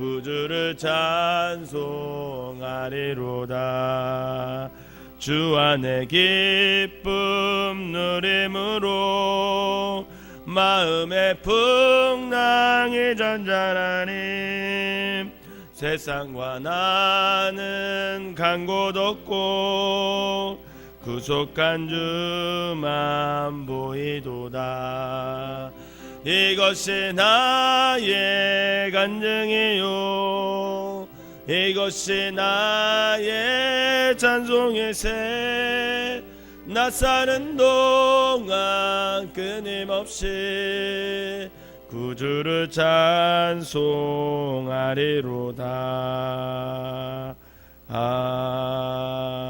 구주를 찬송하리로다. 주 안에 기쁨 누림으로 마음의 풍랑이 잔잔하니. 세상과 나는 간곳 없고 구속한 주만 보이도다 이것이 나의 간증이요. 이것이 나의 찬송일세 나 사는 동안 끊임없이 구주를 찬송하리로다. 아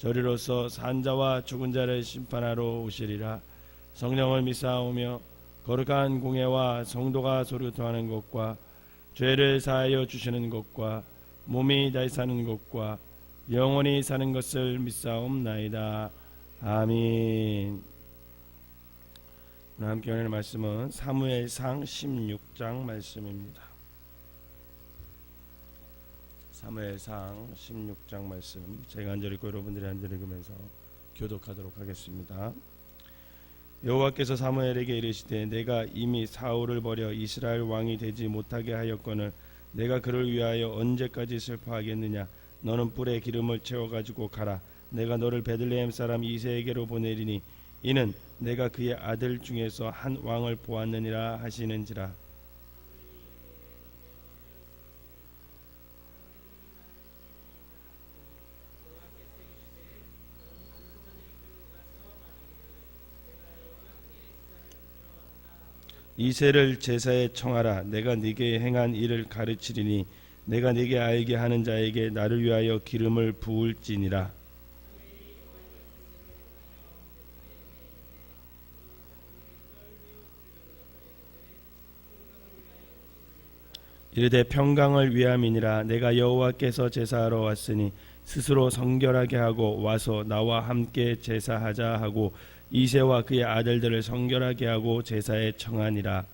저리로서 산자와 죽은 자를 심판하러 오시리라. 성령을 믿사오며 거룩한 공예와 성도가 소류토하는 것과 죄를 사하여 주시는 것과 몸이 다시 사는 것과 영원히 사는 것을 믿사옵나이다. 함께 하는 말씀은 사무엘상 16장 말씀입니다 사무엘상 16장 말씀 제가 한절 읽고 여러분들이 한절 읽으면서 교독하도록 하겠습니다. 여호와께서 사무엘에게 이르시되 내가 이미 사울을 버려 이스라엘 왕이 되지 못하게 하였거늘 내가 그를 위하여 언제까지 슬퍼하겠느냐? 너는 뿔에 기름을 채워 가지고 가라. 내가 너를 베들레헴 사람 이세에게로 보내리니 이는 내가 그의 아들 중에서 한 왕을 보았느니라 하시는지라 이세를 제사에 청하라. 내가 네게 행한 일을 가르치리니 내가 네게 알게 하는 자에게 나를 위하여 기름을 부을지니라. 이르되 평강을 위함이니라. 내가 여호와께서 제사하러 왔으니 스스로 성결하게 하고 와서 나와 함께 제사하자 하고 이세와 그의 아들들을 성결하게 하고 제사에 청하니라.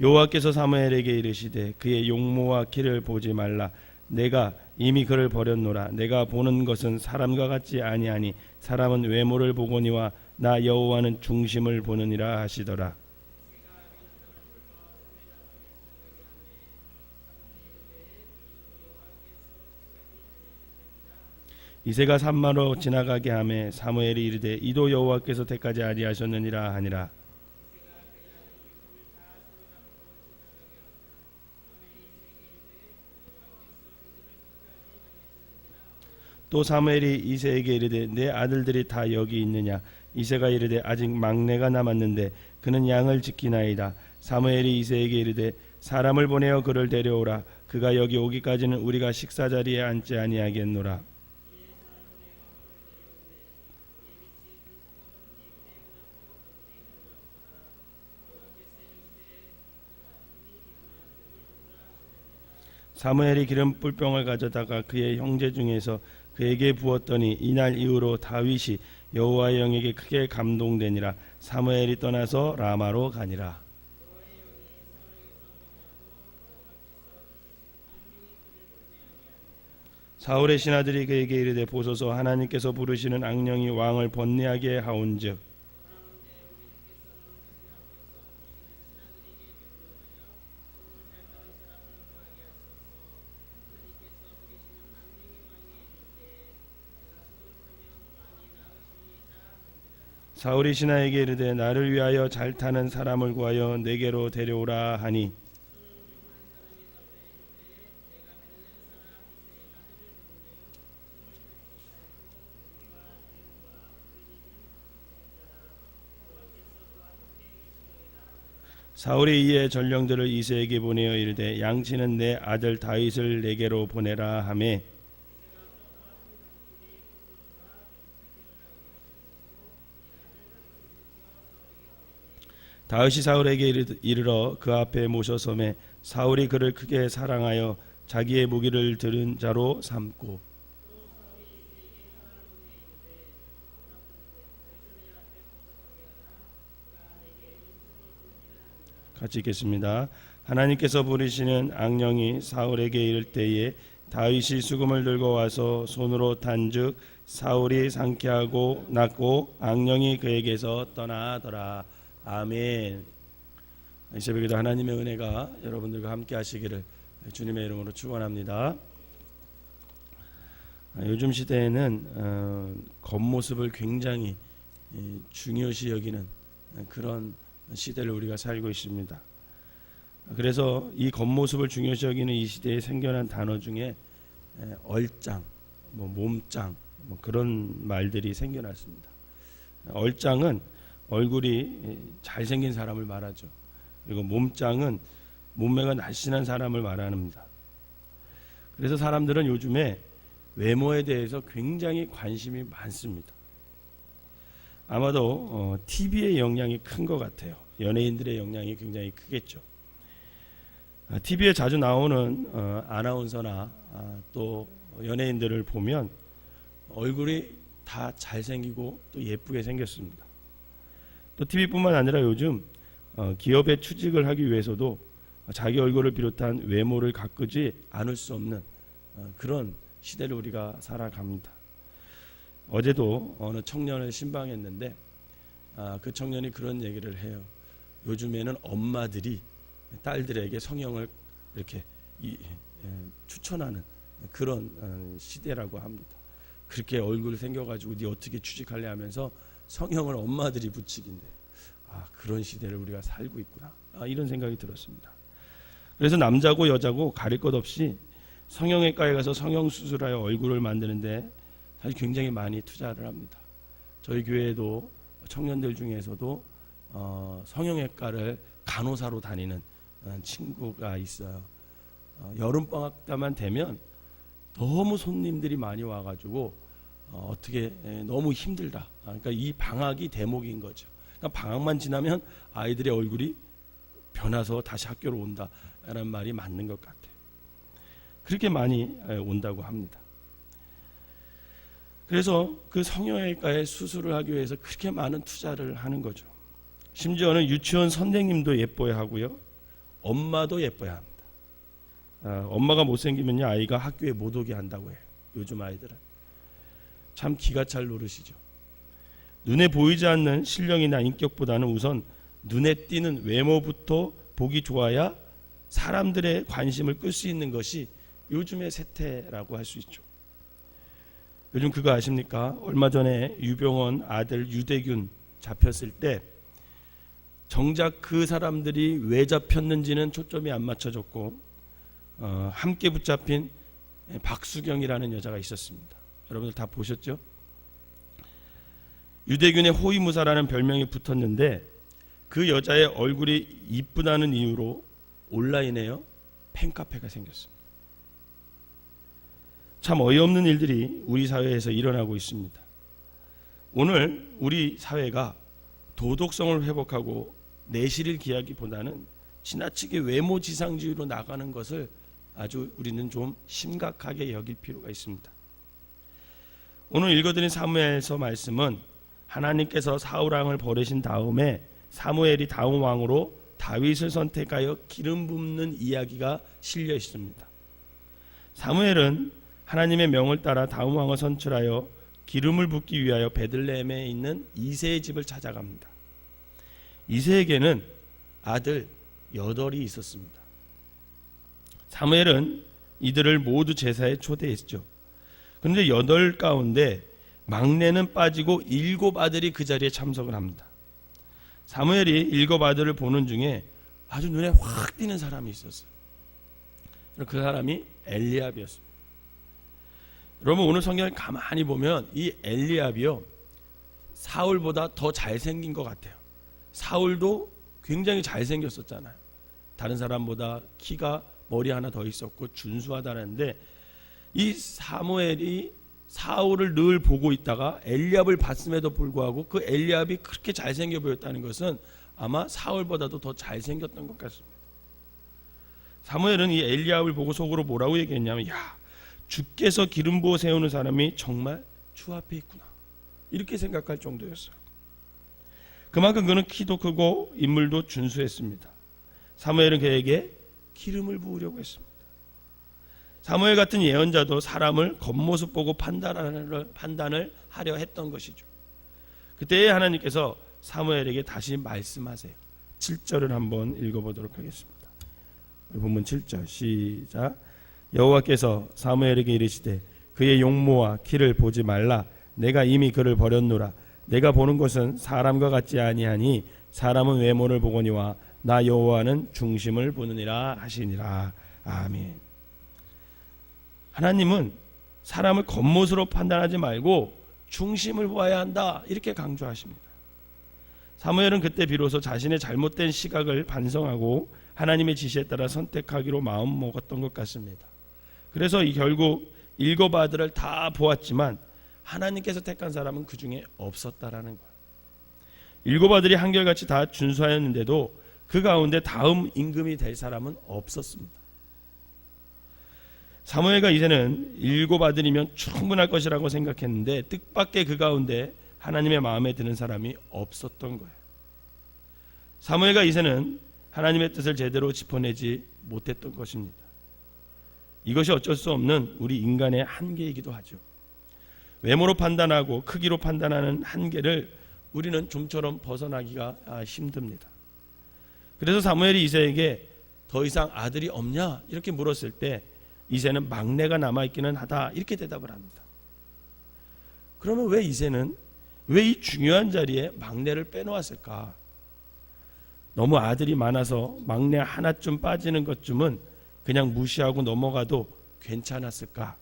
여호와께서 사무엘에게 이르시되 그의 용모와 키를 보지 말라. 내가 이미 그를 버렸노라. 내가 보는 것은 사람과 같지 아니하니 사람은 외모를 보거니와 나 여호와는 중심을 보느니라 하시더라 이세가 산마로 지나가게 하매 사무엘이 이르되 이도 여호와께서 택하지 아니하셨느니라 하니라. 또 사무엘이 이세에게 이르되 내 아들들이 다 여기 있느냐? 이세가 이르되 아직 막내가 남았는데 그는 양을 지키나이다. 사무엘이 이세에게 이르되 사람을 보내어 그를 데려오라. 그가 여기 오기까지는 우리가 식사 자리에 앉지 아니하겠노라 사무엘이 기름 뿔병을 가져다가 그의 형제 중에서 그에게 부었더니 이날 이후로 다윗이 여호와의 영에게 크게 감동되니라. 사무엘이 떠나서 라마로 가니라. 사울의 신하들이 그에게 이르되 보소서 하나님께서 부르시는 악령이 왕을 번뇌하게 하온즉 사울이 신하에게 이르되 나를 위하여 잘 타는 사람을 구하여 내게로 데려오라 하니 사울이 이에 전령들을 이세에게 보내어 이르되 양치는 내 아들 다윗을 내게로 보내라 하매 다윗이 사울에게 이르- 이르러 그 앞에 모셔섬에 사울이 그를 크게 사랑하여 자기의 무기를 들은 자로 삼고 같이 읽겠습니다. 하나님께서 부르시는 악령이 사울에게 이를 때에 다윗이 수금을 들고 와서 손으로 탄즉 사울이 상쾌하고 났고 악령이 그에게서 떠나더라. 아멘. 이 새벽에도 하나님의 은혜가 여러분들과 함께 하시기를 주님의 이름으로 축원합니다. 아, 요즘 시대에는 어, 겉모습을 굉장히 이, 중요시 여기는 그런 시대를 우리가 살고 있습니다. 그래서 이 겉모습을 중요시 여기는 이 시대에 생겨난 단어 중에 에, 얼짱, 뭐 몸짱 뭐 그런 말들이 생겨났습니다. 얼짱은 얼굴이 잘생긴 사람을 말하죠. 그리고 몸짱은 몸매가 날씬한 사람을 말합니다. 그래서 사람들은 요즘에 외모에 대해서 굉장히 관심이 많습니다. 아마도 어, TV의 영향이 큰 것 같아요. 연예인들의 영향이 굉장히 크겠죠. TV에 자주 나오는 어, 아나운서나 아, 또 연예인들을 보면 얼굴이 다 잘생기고 또 예쁘게 생겼습니다. 또 TV뿐만 아니라 요즘 어, 기업에 취직을 하기 위해서도 자기 얼굴을 비롯한 외모를 가꾸지 않을 수 없는 어, 그런 시대를 우리가 살아갑니다. 어제도 어느 청년을 신방했는데 아, 그 청년이 그런 얘기를 해요. 요즘에는 엄마들이 딸들에게 성형을 이렇게 이, 에, 추천하는 그런 어, 시대라고 합니다. 그렇게 얼굴 생겨가지고 네 어떻게 취직할래 하면서 성형을 엄마들이 붙이긴데 아 그런 시대를 우리가 살고 있구나 아, 이런 생각이 들었습니다. 그래서 남자고 여자고 가릴 것 없이 성형외과에 가서 성형 수술하여 얼굴을 만드는데 사실 굉장히 많이 투자를 합니다. 저희 교회에도 청년들 중에서도 어, 성형외과를 간호사로 다니는 어, 친구가 있어요. 어, 여름 방학 때만 되면 너무 손님들이 많이 와가지고 어, 어떻게 에, 너무 힘들다. 아, 그러니까 이 방학이 대목인 거죠. 그러니까 방학만 지나면 아이들의 얼굴이 변해서 다시 학교로 온다라는 말이 맞는 것 같아요. 그렇게 많이 에, 온다고 합니다. 그래서 그 성형외과에 수술을 하기 위해서 그렇게 많은 투자를 하는 거죠. 심지어는 유치원 선생님도 예뻐야 하고요. 엄마도 예뻐야 합니다. 아, 엄마가 못생기면요 아이가 학교에 못 오게 한다고 해요. 요즘 아이들은 참 기가 찰 노릇이죠. 눈에 보이지 않는 실력이나 인격보다는 우선 눈에 띄는 외모부터 보기 좋아야 사람들의 관심을 끌 수 있는 것이 요즘의 세태라고 할 수 있죠. 요즘 그거 아십니까? 얼마 전에 유병원 아들 유대균 잡혔을 때 정작 그 사람들이 왜 잡혔는지는 초점이 안 맞춰졌고 어, 함께 붙잡힌 박수경이라는 여자가 있었습니다. 여러분들 다 보셨죠? 유대균의 호위무사라는 별명이 붙었는데 그 여자의 얼굴이 이쁘다는 이유로 온라인에요 팬카페가 생겼습니다. 참 어이없는 일들이 우리 사회에서 일어나고 있습니다. 오늘 우리 사회가 도덕성을 회복하고 내실을 기하기보다는 지나치게 외모 지상주의로 나가는 것을 아주 우리는 좀 심각하게 여길 필요가 있습니다. 오늘 읽어드린 사무엘서 말씀은 하나님께서 사울 왕을 버리신 다음에 사무엘이 다음 왕으로 다윗을 선택하여 기름 붓는 이야기가 실려 있습니다. 사무엘은 하나님의 명을 따라 다음 왕을 선출하여 기름을 붓기 위하여 베들레헴에 있는 이세의 집을 찾아갑니다. 이세에게는 아들 여덟이 있었습니다. 사무엘은 이들을 모두 제사에 초대했죠. 그런데 여덟 가운데 막내는 빠지고 일곱 아들이 그 자리에 참석을 합니다. 사무엘이 일곱 아들을 보는 중에 아주 눈에 확 띄는 사람이 있었어요. 그 사람이 엘리압이었습니다. 여러분 오늘 성경을 가만히 보면 이 엘리압이요 사울보다 더 잘생긴 것 같아요. 사울도 굉장히 잘생겼었잖아요. 다른 사람보다 키가 머리 하나 더 있었고 준수하다는데 이 사무엘이 사울을 늘 보고 있다가 엘리압을 봤음에도 불구하고 그 엘리압이 그렇게 잘생겨 보였다는 것은 아마 사울보다도 더 잘생겼던 것 같습니다. 사무엘은 이 엘리압을 보고 속으로 뭐라고 얘기했냐면 야 주께서 기름 부어 세우는 사람이 정말 주 앞에 있구나 이렇게 생각할 정도였어요. 그만큼 그는 키도 크고 인물도 준수했습니다. 사무엘은 그에게 기름을 부으려고 했습니다. 사무엘 같은 예언자도 사람을 겉모습 보고 판단을, 판단을 하려 했던 것이죠. 그때 하나님께서 사무엘에게 다시 말씀하세요. 7절을 한번 읽어보도록 하겠습니다. 본문 7절 시작. 여호와께서 사무엘에게 이르시되 그의 용모와 키를 보지 말라. 내가 이미 그를 버렸노라. 내가 보는 것은 사람과 같지 아니하니 사람은 외모를 보거니와 나 여호와는 중심을 보느니라 하시니라. 아멘. 하나님은 사람을 겉모습으로 판단하지 말고 중심을 보아야 한다 이렇게 강조하십니다. 사무엘은 그때 비로소 자신의 잘못된 시각을 반성하고 하나님의 지시에 따라 선택하기로 마음 먹었던 것 같습니다. 그래서 이 결국 일곱 아들을 다 보았지만 하나님께서 택한 사람은 그 중에 없었다라는 거예요. 일곱 아들이 한결같이 다 준수하였는데도 그 가운데 다음 임금이 될 사람은 없었습니다. 사무엘과 이제는 일곱 아들이면 충분할 것이라고 생각했는데 뜻밖의 그 가운데 하나님의 마음에 드는 사람이 없었던 거예요. 사무엘과 이제는 하나님의 뜻을 제대로 짚어내지 못했던 것입니다. 이것이 어쩔 수 없는 우리 인간의 한계이기도 하죠. 외모로 판단하고 크기로 판단하는 한계를 우리는 좀처럼 벗어나기가 힘듭니다. 그래서 사무엘이 이세에게 더 이상 아들이 없냐 이렇게 물었을 때 이세는 막내가 남아 있기는 하다 이렇게 대답을 합니다. 그러면 왜 이세는 왜 이 중요한 자리에 막내를 빼놓았을까? 너무 아들이 많아서 막내 하나쯤 빠지는 것쯤은 그냥 무시하고 넘어가도 괜찮았을까?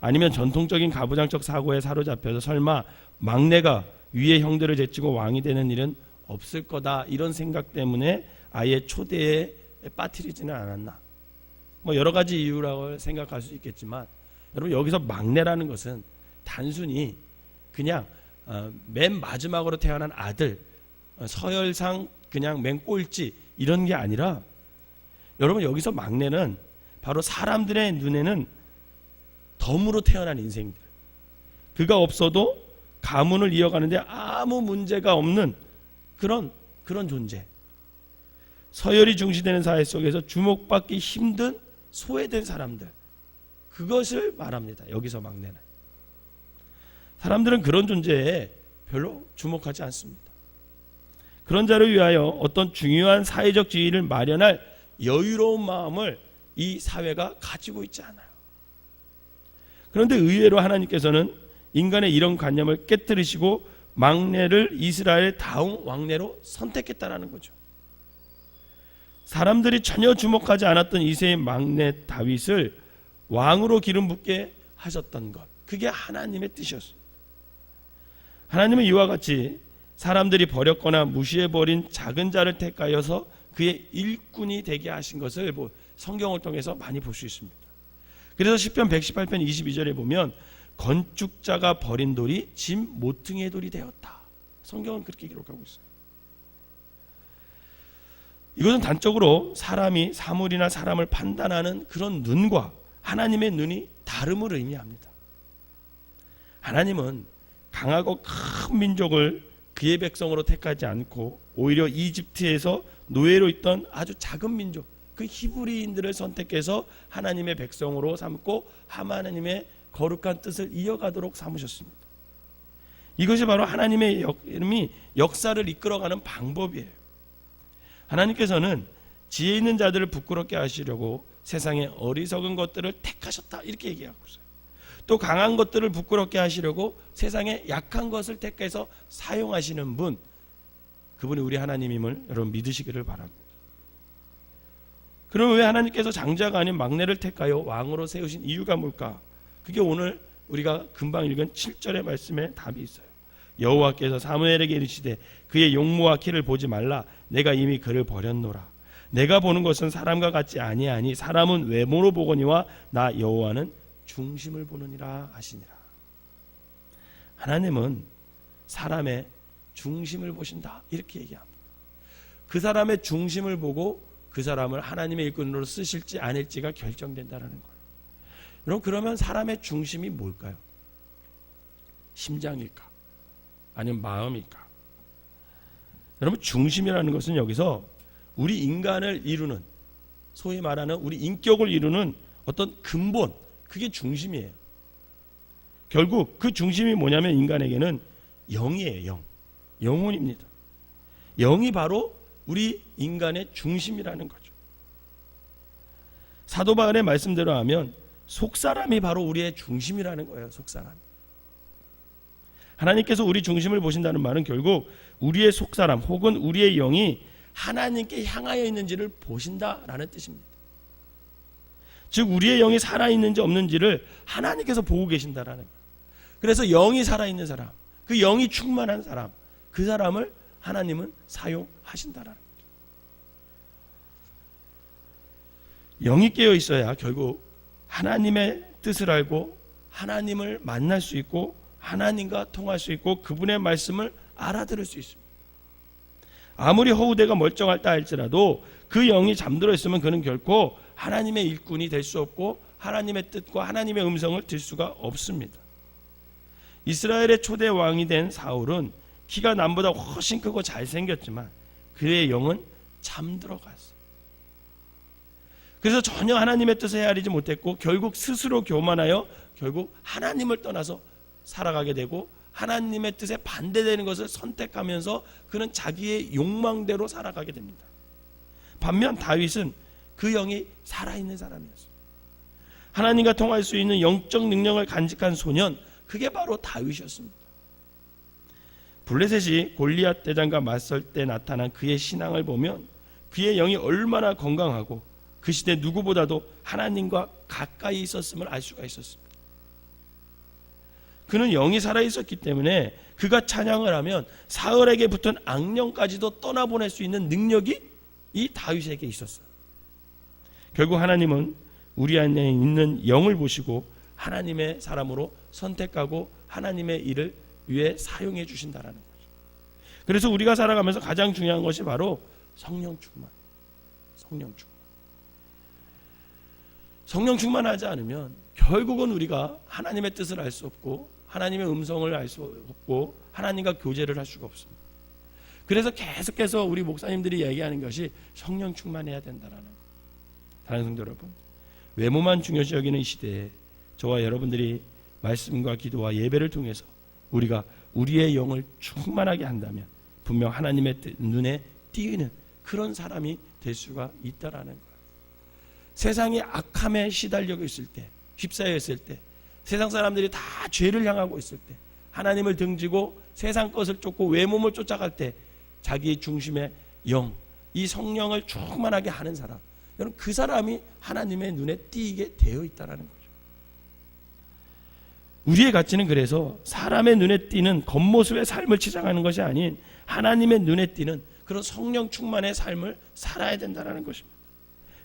아니면 전통적인 가부장적 사고에 사로잡혀서 설마 막내가 위의 형들을 제치고 왕이 되는 일은 없을 거다 이런 생각 때문에 아예 초대에 빠뜨리지는 않았나? 뭐 여러 가지 이유라고 생각할 수 있겠지만 여러분 여기서 막내라는 것은 단순히 그냥 어, 맨 마지막으로 태어난 아들 어, 서열상 그냥 맨 꼴찌 이런 게 아니라 여러분 여기서 막내는 바로 사람들의 눈에는 덤으로 태어난 인생들. 그가 없어도 가문을 이어가는데 아무 문제가 없는 그런 그런 존재. 서열이 중시되는 사회 속에서 주목받기 힘든 소외된 사람들 그것을 말합니다. 여기서 막내는 사람들은 그런 존재에 별로 주목하지 않습니다. 그런 자를 위하여 어떤 중요한 사회적 지위를 마련할 여유로운 마음을 이 사회가 가지고 있지 않아요. 그런데 의외로 하나님께서는 인간의 이런 관념을 깨뜨리시고 막내를 이스라엘 다음 왕래로 선택했다라는 거죠. 사람들이 전혀 주목하지 않았던 이세의 막내 다윗을 왕으로 기름 붓게 하셨던 것. 그게 하나님의 뜻이었습니다. 하나님은 이와 같이 사람들이 버렸거나 무시해 버린 작은 자를 택하여서 그의 일꾼이 되게 하신 것을 뭐 성경을 통해서 많이 볼 수 있습니다. 그래서 시편 118편 22절에 보면 건축자가 버린 돌이 짐 모퉁이의 돌이 되었다. 성경은 그렇게 기록하고 있어요. 이것은 단적으로 사람이 사물이나 사람을 판단하는 그런 눈과 하나님의 눈이 다름을 의미합니다. 하나님은 강하고 큰 민족을 그의 백성으로 택하지 않고 오히려 이집트에서 노예로 있던 아주 작은 민족 그 히브리인들을 선택해서 하나님의 백성으로 삼고 하나님의 거룩한 뜻을 이어가도록 삼으셨습니다. 이것이 바로 하나님의 역, 이름이 역사를 이끌어가는 방법이에요. 하나님께서는 지혜 있는 자들을 부끄럽게 하시려고 세상의 어리석은 것들을 택하셨다 이렇게 얘기하고 있어요. 또 강한 것들을 부끄럽게 하시려고 세상의 약한 것을 택해서 사용하시는 분 그분이 우리 하나님임을 여러분 믿으시기를 바랍니다. 그럼 왜 하나님께서 장자가 아닌 막내를 택하여 왕으로 세우신 이유가 뭘까? 그게 오늘 우리가 금방 읽은 7절의 말씀에 답이 있어요. 여호와께서 사무엘에게 이르시되 그의 용모와 키를 보지 말라. 내가 이미 그를 버렸노라. 내가 보는 것은 사람과 같지 아니하니 사람은 외모로 보거니와 나 여호와는 중심을 보느니라 하시니라. 하나님은 사람의 중심을 보신다. 이렇게 얘기합니다. 그 사람의 중심을 보고 그 사람을 하나님의 일꾼으로 쓰실지 아닐지가 결정된다라는 거예요. 여러분 그러면 사람의 중심이 뭘까요? 심장일까? 아니면 마음일까? 여러분 중심이라는 것은 여기서 우리 인간을 이루는 소위 말하는 우리 인격을 이루는 어떤 근본 그게 중심이에요. 결국 그 중심이 뭐냐면 인간에게는 영이에요. 영. 영혼입니다. 영이 바로 우리 인간의 중심이라는 거죠. 사도 바울의 말씀대로 하면 속사람이 바로 우리의 중심이라는 거예요. 속사람. 하나님께서 우리 중심을 보신다는 말은 결국 우리의 속사람 혹은 우리의 영이 하나님께 향하여 있는지를 보신다라는 뜻입니다. 즉 우리의 영이 살아 있는지 없는지를 하나님께서 보고 계신다라는 거예요. 그래서 영이 살아 있는 사람, 그 영이 충만한 사람, 그 사람을 하나님은 사용하신다라는 거죠. 영이 깨어 있어야 결국 하나님의 뜻을 알고 하나님을 만날 수 있고 하나님과 통할 수 있고 그분의 말씀을 알아들을 수 있습니다. 아무리 허우대가 멀쩡할다 할지라도 그 영이 잠들어 있으면 그는 결코 하나님의 일꾼이 될 수 없고 하나님의 뜻과 하나님의 음성을 들 수가 없습니다. 이스라엘의 초대 왕이 된 사울은 키가 남보다 훨씬 크고 잘생겼지만 그의 영은 잠들어 갔어요. 그래서 전혀 하나님의 뜻을 헤아리지 못했고 결국 스스로 교만하여 결국 하나님을 떠나서 살아가게 되고 하나님의 뜻에 반대되는 것을 선택하면서 그는 자기의 욕망대로 살아가게 됩니다. 반면 다윗은 그 영이 살아있는 사람이었어요. 하나님과 통할 수 있는 영적 능력을 간직한 소년, 그게 바로 다윗이었습니다. 블레셋이 골리앗 대장과 맞설 때 나타난 그의 신앙을 보면 그의 영이 얼마나 건강하고 그 시대 누구보다도 하나님과 가까이 있었음을 알 수가 있었습니다. 그는 영이 살아 있었기 때문에 그가 찬양을 하면 사울에게 붙은 악령까지도 떠나보낼 수 있는 능력이 이 다윗에게 있었어요. 결국 하나님은 우리 안에 있는 영을 보시고 하나님의 사람으로 선택하고 하나님의 일을 위해 사용해 주신다라는 거죠. 그래서 우리가 살아가면서 가장 중요한 것이 바로 성령 충만. 성령 충만. 성령 충만하지 않으면 결국은 우리가 하나님의 뜻을 알 수 없고 하나님의 음성을 알 수 없고 하나님과 교제를 할 수가 없습니다. 그래서 계속해서 우리 목사님들이 얘기하는 것이 성령 충만해야 된다라는 거. 다른 성도 여러분, 외모만 중요시 여기는 이 시대에 저와 여러분들이 말씀과 기도와 예배를 통해서 우리가 우리의 영을 충만하게 한다면 분명 하나님의 눈에 띄는 그런 사람이 될 수가 있다라는 거예요. 세상이 악함에 시달려 있을 때, 휩싸여 있을 때, 세상 사람들이 다 죄를 향하고 있을 때, 하나님을 등지고 세상 것을 쫓고 외몸을 쫓아갈 때, 자기 중심의 영, 이 성령을 충만하게 하는 사람, 여러분 그 사람이 하나님의 눈에 띄게 되어 있다라는 거죠. 우리의 가치는 그래서 사람의 눈에 띄는 겉모습의 삶을 치장하는 것이 아닌 하나님의 눈에 띄는 그런 성령 충만의 삶을 살아야 된다는 것입니다.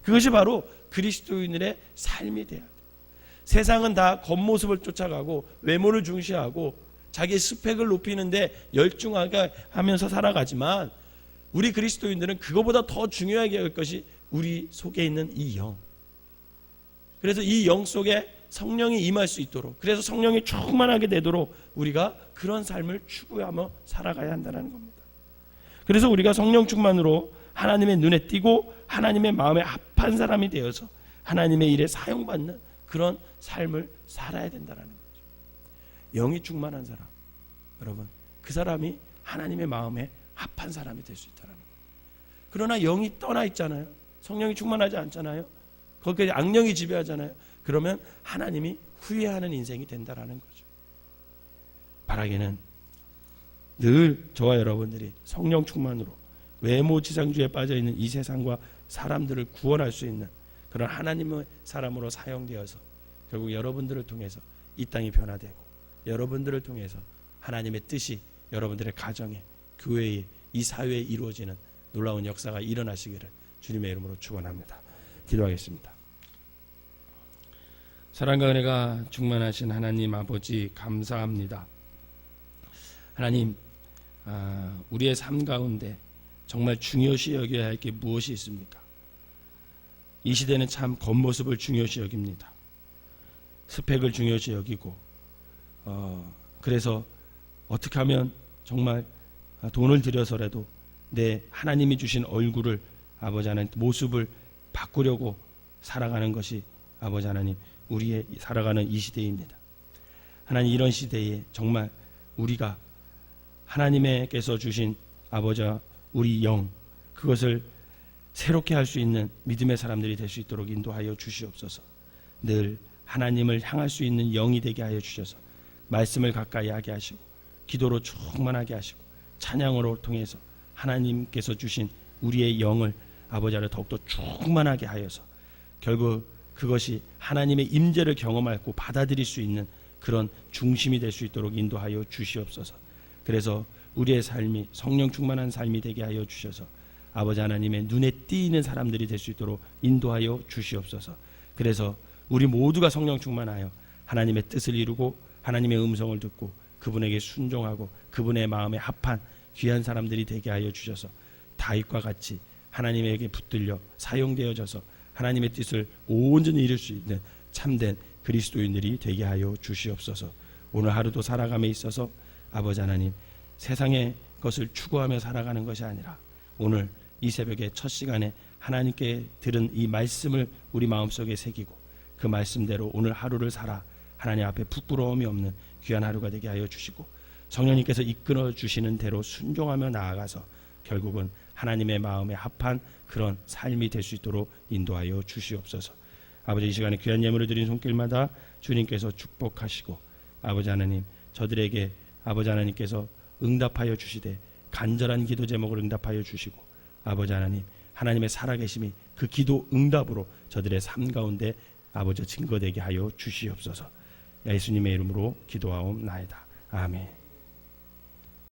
그것이 바로 그리스도인들의 삶이 돼야 돼. 세상은 다 겉모습을 쫓아가고 외모를 중시하고 자기 스펙을 높이는데 열중하게 하면서 살아가지만 우리 그리스도인들은 그거보다 더 중요하게 할 것이 우리 속에 있는 이 영. 그래서 이 영 속에 성령이 임할 수 있도록 그래서 성령이 충만하게 되도록 우리가 그런 삶을 추구하며 살아가야 한다는 겁니다. 그래서 우리가 성령 충만으로 하나님의 눈에 띄고 하나님의 마음에 합한 사람이 되어서 하나님의 일에 사용받는 그런 삶을 살아야 된다는 거죠. 영이 충만한 사람, 여러분, 그 사람이 하나님의 마음에 합한 사람이 될 수 있다는 거예요. 그러나 영이 떠나 있잖아요. 성령이 충만하지 않잖아요. 거기에 악령이 지배하잖아요. 그러면 하나님이 후회하는 인생이 된다라는 거죠. 바라기는 늘 저와 여러분들이 성령 충만으로 외모 지상주의에 빠져 있는 이 세상과 사람들을 구원할 수 있는 그런 하나님의 사람으로 사용되어서 결국 여러분들을 통해서 이 땅이 변화되고 여러분들을 통해서 하나님의 뜻이 여러분들의 가정에 교회에 이 사회에 이루어지는 놀라운 역사가 일어나시기를 주님의 이름으로 축원합니다. 기도하겠습니다. 사랑과 은혜가 충만하신 하나님 아버지 감사합니다. 하나님 아, 우리의 삶 가운데 정말 중요시 여겨야 할 게 무엇이 있습니까? 이 시대는 참 겉모습을 중요시 여깁니다. 스펙을 중요시 여기고 어, 그래서 어떻게 하면 정말 돈을 들여서라도 내 하나님이 주신 얼굴을 아버지 하나님 모습을 바꾸려고 살아가는 것이 아버지 하나님 우리의 살아가는 이 시대입니다. 하나님 이런 시대에 정말 우리가 하나님께서 주신 아버지와 우리 영 그것을 새롭게 할 수 있는 믿음의 사람들이 될 수 있도록 인도하여 주시옵소서. 늘 하나님을 향할 수 있는 영이 되게 하여 주셔서 말씀을 가까이 하게 하시고 기도로 충만하게 하시고 찬양으로 통해서 하나님께서 주신 우리의 영을 아버지를 더욱더 충만하게 하여서 결국 그것이 하나님의 임재를 경험하고 받아들일 수 있는 그런 중심이 될 수 있도록 인도하여 주시옵소서. 그래서 우리의 삶이 성령 충만한 삶이 되게 하여 주셔서 아버지 하나님의 눈에 띄는 사람들이 될 수 있도록 인도하여 주시옵소서. 그래서 우리 모두가 성령 충만하여 하나님의 뜻을 이루고 하나님의 음성을 듣고 그분에게 순종하고 그분의 마음에 합한 귀한 사람들이 되게 하여 주셔서 다윗과 같이 하나님에게 붙들려 사용되어져서 하나님의 뜻을 온전히 이룰 수 있는 참된 그리스도인들이 되게 하여 주시옵소서. 오늘 하루도 살아감에 있어서 아버지 하나님 세상의 것을 추구하며 살아가는 것이 아니라 오늘 이 새벽에 첫 시간에 하나님께 들은 이 말씀을 우리 마음속에 새기고 그 말씀대로 오늘 하루를 살아 하나님 앞에 부끄러움이 없는 귀한 하루가 되게 하여 주시고 성령님께서 이끌어 주시는 대로 순종하며 나아가서 결국은 하나님의 마음에 합한 그런 삶이 될 수 있도록 인도하여 주시옵소서. 아버지 이 시간에 귀한 예물을 드린 손길마다 주님께서 축복하시고 아버지 하나님 저들에게 아버지 하나님께서 응답하여 주시되 간절한 기도 제목을 응답하여 주시고 아버지 하나님 하나님의 살아계심이 그 기도 응답으로 저들의 삶 가운데 아버지 증거되게 하여 주시옵소서. 예수님의 이름으로 기도하옵나이다. 아멘.